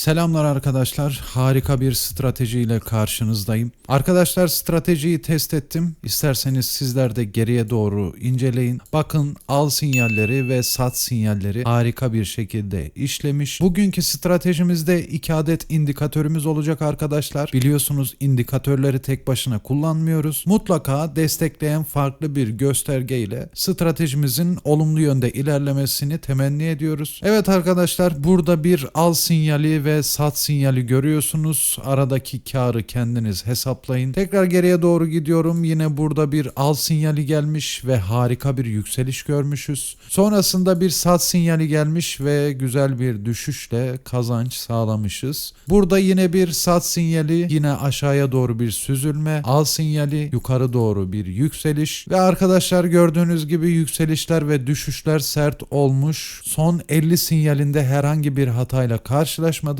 Selamlar arkadaşlar. Harika bir stratejiyle karşınızdayım. Arkadaşlar stratejiyi test ettim. İsterseniz sizler de geriye doğru inceleyin. Bakın al sinyalleri ve sat sinyalleri harika bir şekilde işlemiş. Bugünkü stratejimizde iki adet indikatörümüz olacak arkadaşlar. Biliyorsunuz indikatörleri tek başına kullanmıyoruz. Mutlaka destekleyen farklı bir gösterge ile stratejimizin olumlu yönde ilerlemesini temenni ediyoruz. Evet arkadaşlar burada bir al sinyali ve sat sinyali görüyorsunuz. Aradaki karı kendiniz hesaplayın. Tekrar geriye doğru gidiyorum. Yine burada bir al sinyali gelmiş ve harika bir yükseliş görmüşüz. Sonrasında bir sat sinyali gelmiş ve güzel bir düşüşle kazanç sağlamışız. Burada yine bir sat sinyali, yine aşağıya doğru bir süzülme, al sinyali, yukarı doğru bir yükseliş ve arkadaşlar gördüğünüz gibi yükselişler ve düşüşler sert olmuş. Son 50 sinyalinde herhangi bir hatayla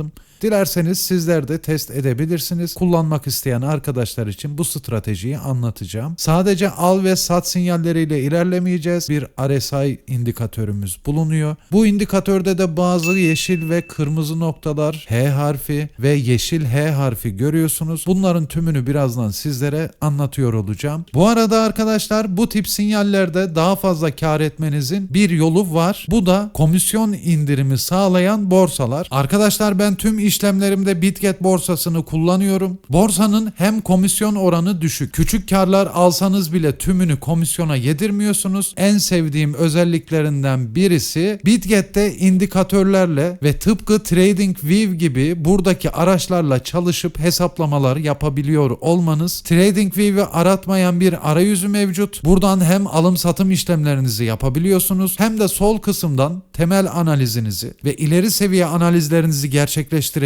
karşılaşmadım. Dilerseniz sizler de test edebilirsiniz. Kullanmak isteyen arkadaşlar için bu stratejiyi anlatacağım. Sadece al ve sat sinyalleriyle ilerlemeyeceğiz. Bir RSI indikatörümüz bulunuyor. Bu indikatörde de bazı yeşil ve kırmızı noktalar H harfi ve yeşil H harfi görüyorsunuz. Bunların tümünü birazdan sizlere anlatıyor olacağım. Bu arada arkadaşlar bu tip sinyallerde daha fazla kar etmenizin bir yolu var. Bu da komisyon indirimi sağlayan borsalar. Arkadaşlar ben tüm işlemlerimde Bitget borsasını kullanıyorum. Borsanın hem komisyon oranı düşük. Küçük karlar alsanız bile tümünü komisyona yedirmiyorsunuz. En sevdiğim özelliklerinden birisi Bitget'te indikatörlerle ve tıpkı TradingView gibi buradaki araçlarla çalışıp hesaplamalar yapabiliyor olmanız. TradingView'i aratmayan bir arayüzü mevcut. Buradan hem alım satım işlemlerinizi yapabiliyorsunuz hem de sol kısımdan temel analizinizi ve ileri seviye analizlerinizi gerçekleştirebiliyorsunuz.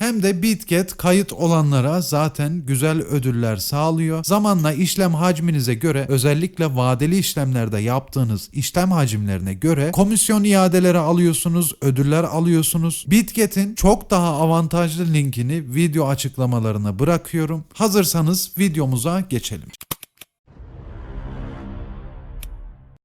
Hem de Bitget kayıt olanlara zaten güzel ödüller sağlıyor. Zamanla işlem hacminize göre özellikle vadeli işlemlerde yaptığınız işlem hacimlerine göre komisyon iadeleri alıyorsunuz, ödüller alıyorsunuz. Bitget'in çok daha avantajlı linkini video açıklamalarına bırakıyorum. Hazırsanız videomuza geçelim.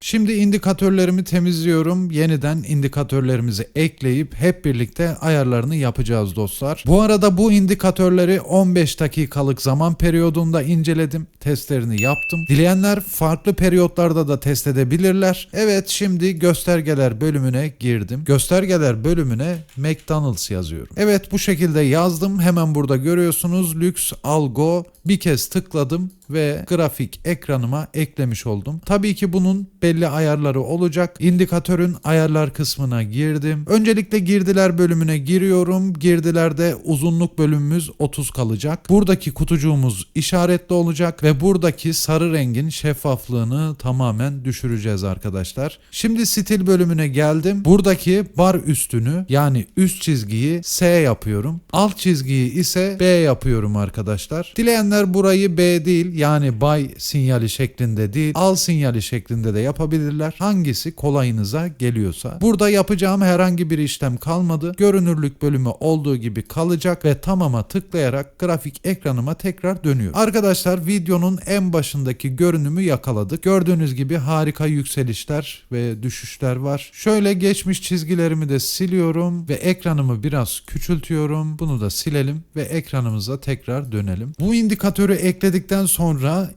Şimdi indikatörlerimi temizliyorum. Yeniden indikatörlerimizi ekleyip hep birlikte ayarlarını yapacağız dostlar. Bu arada bu indikatörleri 15 dakikalık zaman periyodunda inceledim. Testlerini yaptım. Dileyenler farklı periyotlarda da test edebilirler. Evet şimdi göstergeler bölümüne girdim. Göstergeler bölümüne McDonald's yazıyorum. Evet bu şekilde yazdım. Hemen burada görüyorsunuz. Lüks Algo bir kez tıkladım ve grafik ekranıma eklemiş oldum. Tabii ki bunun belli ayarları olacak. İndikatörün ayarlar kısmına girdim. Öncelikle girdiler bölümüne giriyorum. Girdilerde uzunluk bölümümüz 30 kalacak. Buradaki kutucuğumuz işaretli olacak ve buradaki sarı rengin şeffaflığını tamamen düşüreceğiz arkadaşlar. Şimdi stil bölümüne geldim. Buradaki bar üstünü yani üst çizgiyi S yapıyorum. Alt çizgiyi ise B yapıyorum arkadaşlar. Dileyenler burayı B değil yani buy sinyali şeklinde değil al sinyali şeklinde de yapabilirler. Hangisi kolayınıza geliyorsa. Burada yapacağım herhangi bir işlem kalmadı. Görünürlük bölümü olduğu gibi kalacak ve tamama tıklayarak grafik ekranıma tekrar dönüyor. Arkadaşlar videonun en başındaki görünümü yakaladık. Gördüğünüz gibi harika yükselişler ve düşüşler var. Şöyle geçmiş çizgilerimi de siliyorum ve ekranımı biraz küçültüyorum. Bunu da silelim ve ekranımıza tekrar dönelim. Bu indikatörü ekledikten sonra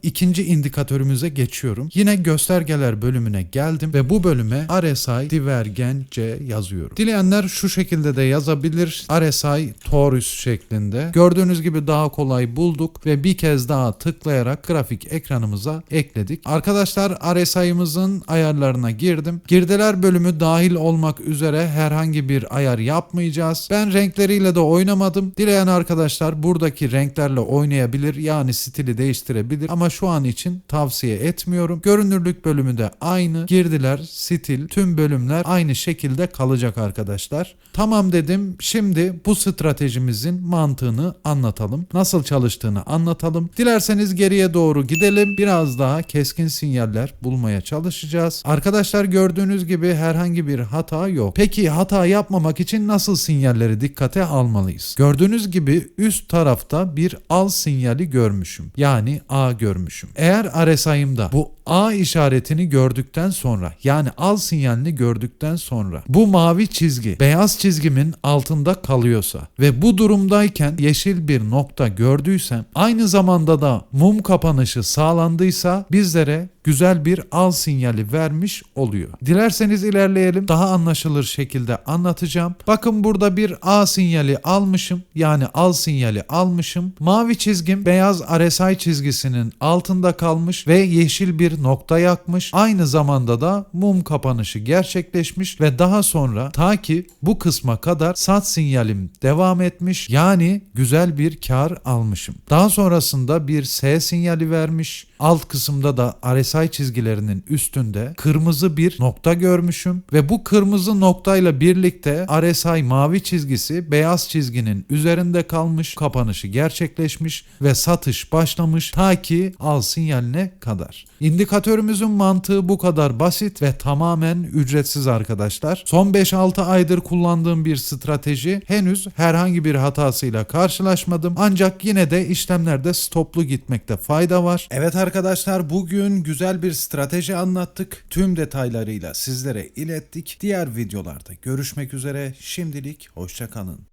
ikinci indikatörümüze geçiyorum. Yine göstergeler bölümüne geldim ve bu bölüme RSI Divergence yazıyorum. Dileyenler şu şekilde de yazabilir. RSI Torus şeklinde. Gördüğünüz gibi daha kolay bulduk ve bir kez daha tıklayarak grafik ekranımıza ekledik. Arkadaşlar RSI'mızın ayarlarına girdim. Girdiler bölümü dahil olmak üzere herhangi bir ayar yapmayacağız. Ben renkleriyle de oynamadım. Dileyen arkadaşlar buradaki renklerle oynayabilir yani stili değiştirebilir ama şu an için tavsiye etmiyorum. Görünürlük bölümü de aynı. Girdiler, stil, tüm bölümler aynı şekilde kalacak arkadaşlar. Tamam dedim. Şimdi bu stratejimizin mantığını anlatalım. Nasıl çalıştığını anlatalım. Dilerseniz geriye doğru gidelim. Biraz daha keskin sinyaller bulmaya çalışacağız. Arkadaşlar gördüğünüz gibi herhangi bir hata yok. Peki hata yapmamak için nasıl sinyalleri dikkate almalıyız? Gördüğünüz gibi üst tarafta bir al sinyali görmüşüm. Yani A görmüşüm. Eğer RSI'ımda bu A işaretini gördükten sonra yani al sinyalini gördükten sonra bu mavi çizgi beyaz çizgimin altında kalıyorsa ve bu durumdayken yeşil bir nokta gördüysem aynı zamanda da mum kapanışı sağlandıysa bizlere güzel bir al sinyali vermiş oluyor. Dilerseniz ilerleyelim. Daha anlaşılır şekilde anlatacağım. Bakın burada bir A sinyali almışım. Yani al sinyali almışım. Mavi çizgim beyaz RSI çizgisinin altında kalmış ve yeşil bir nokta yakmış. Aynı zamanda da mum kapanışı gerçekleşmiş ve daha sonra ta ki bu kısma kadar sat sinyalim devam etmiş. Yani güzel bir kar almışım. Daha sonrasında bir S sinyali vermiş. Alt kısımda da RSI çizgilerinin üstünde kırmızı bir nokta görmüşüm ve bu kırmızı noktayla birlikte RSI mavi çizgisi beyaz çizginin üzerinde kalmış, kapanışı gerçekleşmiş ve satış başlamış ta ki al sinyaline kadar. İndikatörümüzün mantığı bu kadar basit ve tamamen ücretsiz arkadaşlar. Son 5-6 aydır kullandığım bir strateji henüz herhangi bir hatasıyla karşılaşmadım. Ancak yine de işlemlerde stoplu gitmekte fayda var. Evet arkadaşlar bugün güzel bir strateji anlattık. Tüm detaylarıyla sizlere ilettik. Diğer videolarda görüşmek üzere. Şimdilik hoşçakalın.